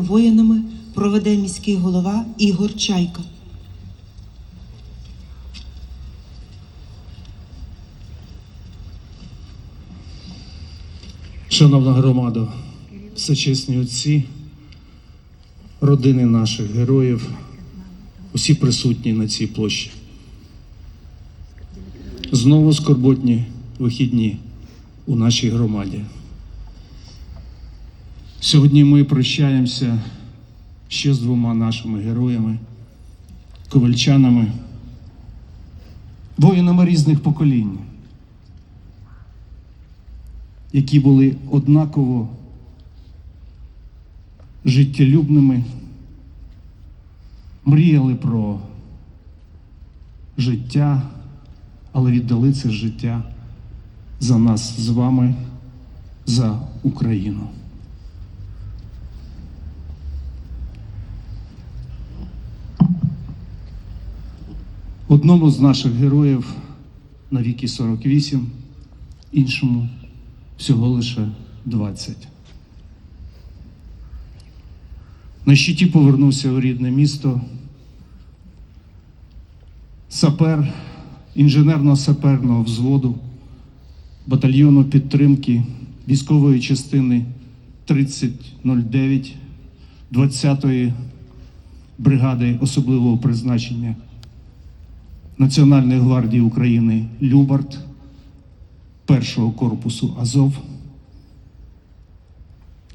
воїнами проведе міський голова Ігор Чайка. Шановна громада, всечесні отці, родини наших героїв, усі присутні на цій площі. Знову скорботні вихідні у нашій громаді. Сьогодні ми прощаємося ще з двома нашими героями, ковальчанами, воїнами різних поколінь які були однаково життєлюбними, мріяли про життя, але віддали це життя за нас з вами, за Україну. Одному з наших героїв на віки 48, іншому всього лише 20. На щиті повернувся у рідне місто. Сапер інженерно-саперного взводу, батальйону підтримки військової частини 3009 20-ї бригади особливого призначення Національної гвардії України Любарт першого корпусу Азов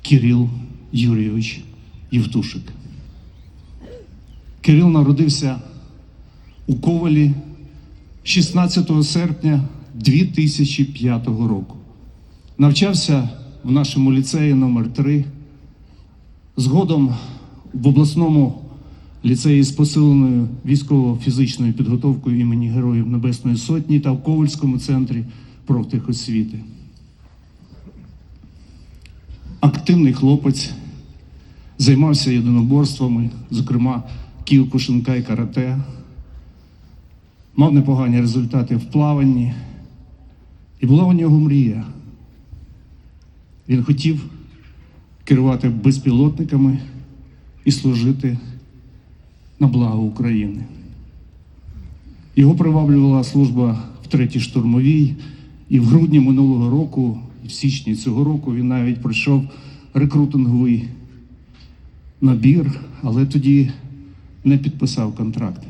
Кирил Юрійович Євтушик. Кирил народився у Ковалі 16 серпня 2005 року. Навчався в нашому ліцеї номер 3 Згодом в обласному ліцеї з посиленою військово-фізичною підготовкою імені Героїв Небесної Сотні та в Ковальському центрі профтехосвіти. Активний хлопець займався єдиноборствами, зокрема кіокушинка і карате, мав непогані результати в плаванні, і була у нього мрія. Він хотів керувати безпілотниками і служити на благо України. Його приваблювала служба в третій штурмовій, і в грудні минулого року, в січні цього року він навіть пройшов рекрутинговий набір, але тоді не підписав контракт.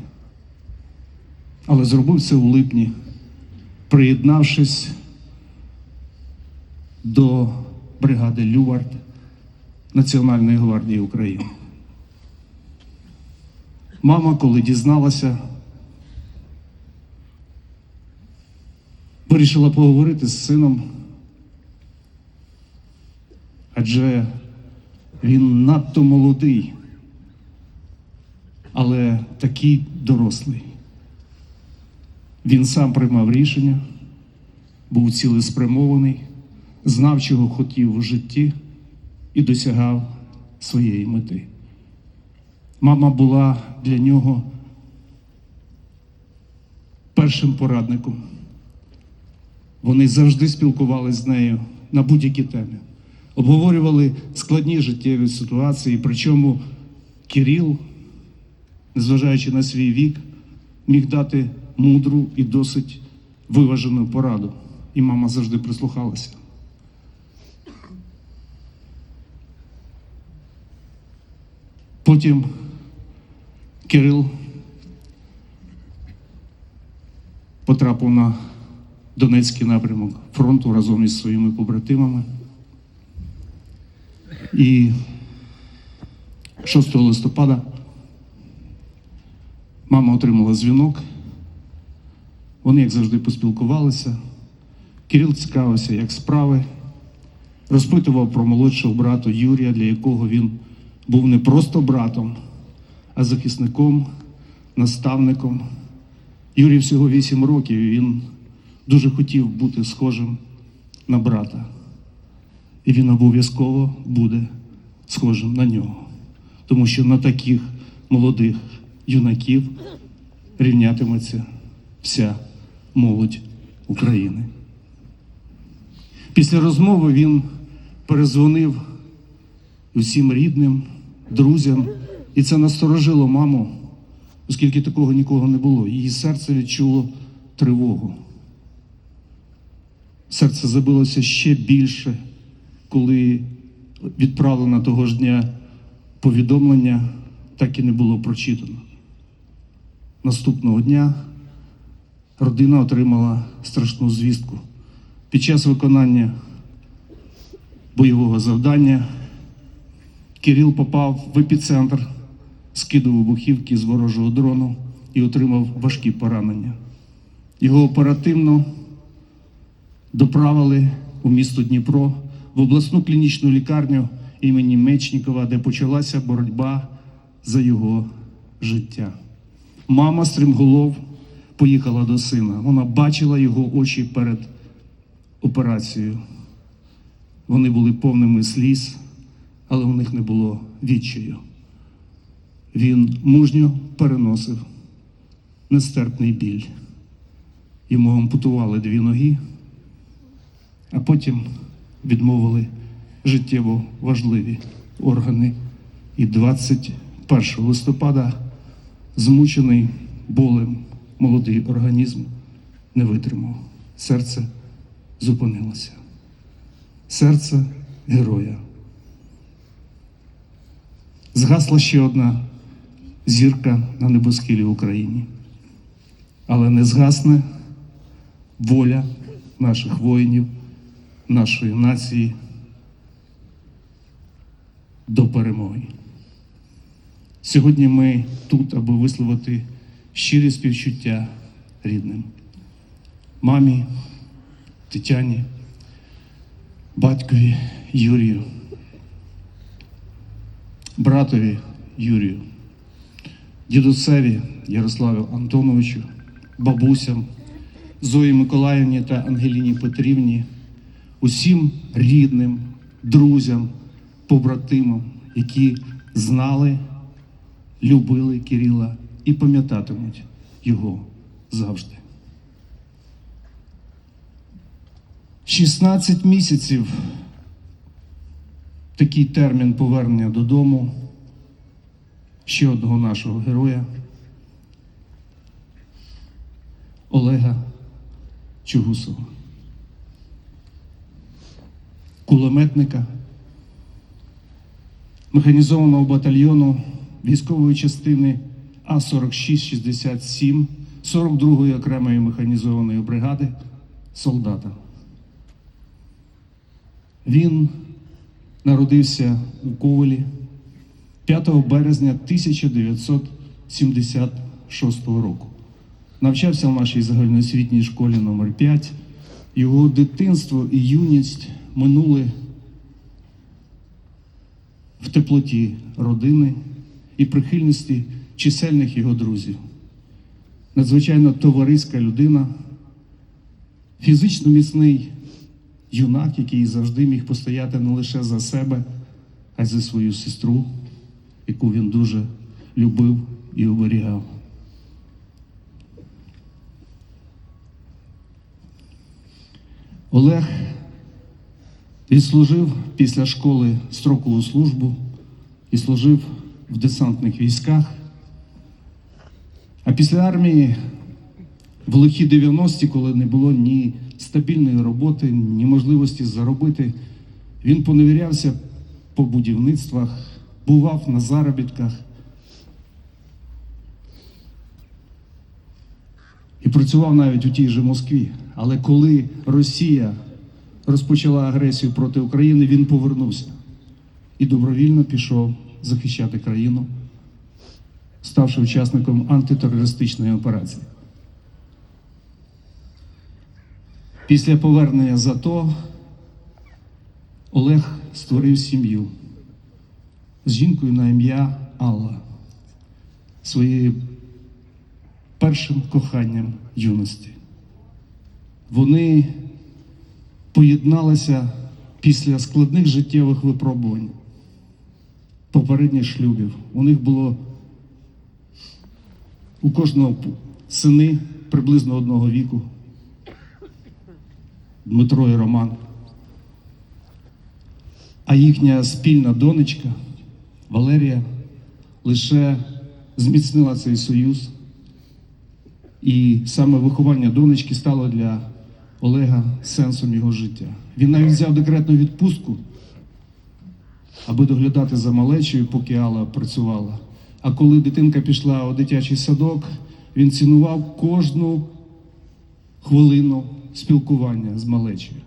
Але зробив це у липні, приєднавшись до бригади Лювард Національної гвардії України. Мама, коли дізналася, вирішила поговорити з сином, адже він надто молодий, але такий дорослий. Він сам приймав рішення, був цілеспрямований, знав, чого хотів у житті і досягав своєї мети. Мама була для нього першим порадником. Вони завжди спілкувалися з нею на будь-які теми, обговорювали складні життєві ситуації. Причому Кирил, незважаючи на свій вік, міг дати мудру і досить виважену пораду. І мама завжди прислухалася. Потім Кирил потрапив на Донецький напрямок фронту разом із своїми побратимами. І 6 листопада мама отримала дзвінок. Вони, як завжди, поспілкувалися. Кирил цікавився, як справи, розпитував про молодшого брата Юрія, для якого він був не просто братом, а захисником, наставником. Юрій всього 8 років, і він дуже хотів бути схожим на брата. І він обов'язково буде схожим на нього. Тому що на таких молодих юнаків рівнятиметься вся молодь України. Після розмови він перезвонив усім рідним, друзям. І це насторожило маму, оскільки такого нікого не було. Її серце відчуло тривогу. Серце забилося ще більше, коли відправлено того ж дня повідомлення так і не було прочитано. Наступного дня родина отримала страшну звістку. Під час виконання бойового завдання Кирил попав в епіцентр скиду вибухівки з ворожого дрону і отримав важкі поранення. Його оперативно доправили у місто Дніпро в обласну клінічну лікарню імені Мечнікова, де почалася боротьба за його життя. Мама Стрімголов поїхала до сина. Вона бачила його очі перед операцією. Вони були повними сліз, але у них не було відчаю. Він мужньо переносив нестерпний біль. Йому ампутували дві ноги, а потім відмовили життєво важливі органи. І 21 листопада змучений болем молодий організм не витримав. Серце зупинилося. Серце героя. Згасла ще одна зірка на небосхилі Україні. Але не згасне воля наших воїнів, нашої нації до перемоги. Сьогодні ми тут, аби висловити щирі співчуття рідним, мамі, Тетяні, батькові Юрію, братові Юрію, дідусеві Ярославу Антоновичу, бабусям, Зої Миколаївні та Ангеліні Петрівні, усім рідним, друзям, побратимам, які знали, любили Кирила і пам'ятатимуть його завжди. 16 місяців такий термін повернення додому ще одного нашого героя Олега Чугусова, кулеметника механізованого батальйону військової частини А4667 42-ї окремої механізованої бригади солдата. Він народився у Ковелі 5 березня 1976 року. Навчався в нашій загальноосвітній школі номер 5 Його дитинство і юність минули в теплоті родини і прихильності чисельних його друзів. Надзвичайно товариська людина, фізично міцний юнак, який завжди міг постояти не лише за себе, а й за свою сестру, яку він дуже любив і оберігав. Олег відслужив після школи строкову службу і служив в десантних військах. А після армії в лихі 90-ті, коли не було ні стабільної роботи, ні можливості заробити, він поневірявся по будівництвах, бував на заробітках. І працював навіть у тій же Москві. Але коли Росія розпочала агресію проти України, він повернувся і добровільно пішов захищати країну, ставши учасником антитерористичної операції. Після повернення з АТО Олег створив сім'ю з жінкою на ім'я Алла, своєю першим коханням юності. Вони поєдналися після складних життєвих випробувань, попередніх шлюбів. У них було у кожного сини приблизно одного віку. Дмитро і Роман. А їхня спільна донечка Валерія лише зміцнила цей союз. І саме виховання донечки стало для Олега сенсом його життя. Він навіть взяв декретну відпустку, аби доглядати за малечою, поки Алла працювала. А коли дитинка пішла у дитячий садок, він цінував кожну хвилину спілкування з малечою.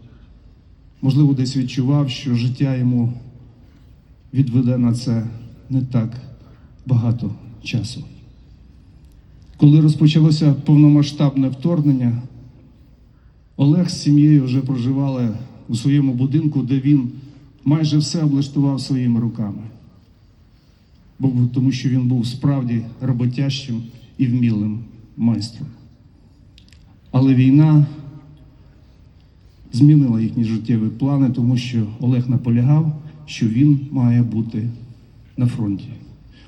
Можливо, десь відчував, що життя йому відведе на це не так багато часу. Коли розпочалося повномасштабне вторгнення, Олег з сім'єю вже проживали у своєму будинку, де він майже все облаштував своїми руками. Тому що він був справді роботящим і вмілим майстром. Але війна змінила їхні життєві плани, тому що Олег наполягав, що він має бути на фронті.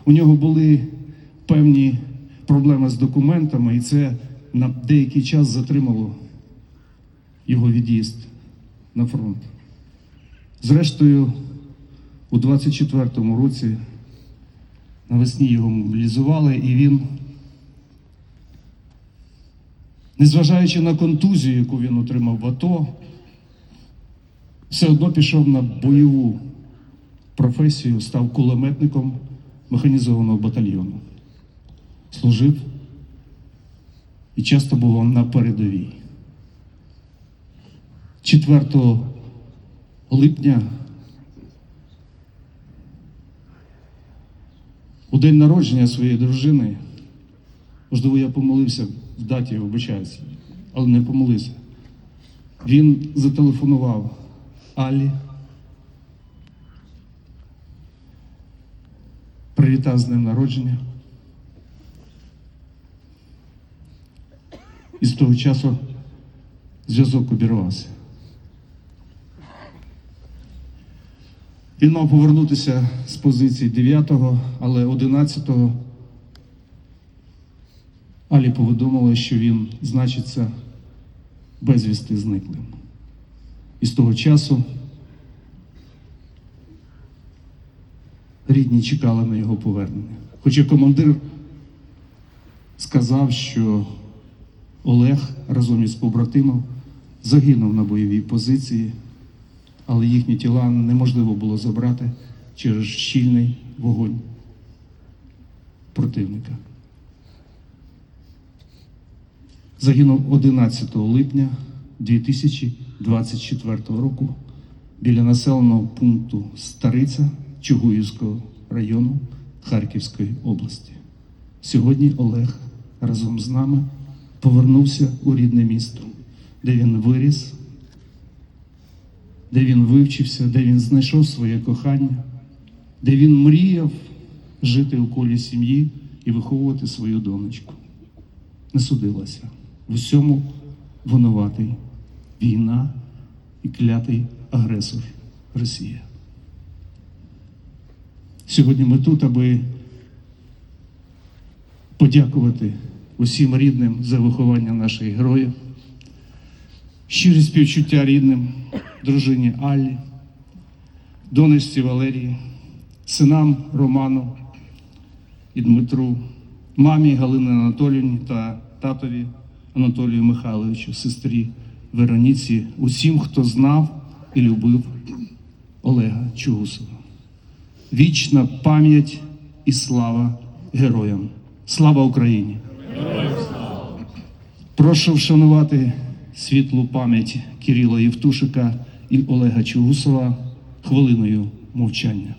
У нього були певні проблеми з документами, і це на деякий час затримало його від'їзд на фронт. Зрештою, у 24-му році навесні його мобілізували, і він, незважаючи на контузію, яку він отримав в АТО, все одно пішов на бойову професію, став кулеметником механізованого батальйону. Служив і часто було на передовій. 4 липня у день народження своєї дружини, можливо, я помолився в даті, вибачаюся, але не помолився. Він зателефонував Алі, привітав з днем народження. І з того часу зв'язок обірвався. Він мав повернутися з позиції 9-го, але 11-го Алі повідомили, що він значиться безвісти зниклим. І з того часу рідні чекали на його повернення. Хоча командир сказав, що Олег разом із побратимом загинув на бойовій позиції, але їхні тіла неможливо було забрати через щільний вогонь противника. Загинув 11 липня 2024 року біля населеного пункту Стариця Чугуївського району Харківської області. Сьогодні Олег разом з нами повернувся у рідне місто, де він виріс, де він вивчився, де він знайшов своє кохання, де він мріяв жити у колі сім'ї і виховувати свою донечку. Не судилася. В усьому винуватий війна і клятий агресор Росія. Сьогодні ми тут, аби подякувати усім рідним за виховання наших героїв, щирі співчуття рідним, дружині Аллі, донечці Валерії, синам Роману і Дмитру, мамі Галини Анатоліївні та татові Анатолію Михайловичу, сестрі Вероніці, усім, хто знав і любив Олега Чугусова. Вічна пам'ять і слава героям. Слава Україні! Прошу вшанувати світлу пам'ять Кирила Євтушика і Олега Чугусова хвилиною мовчання.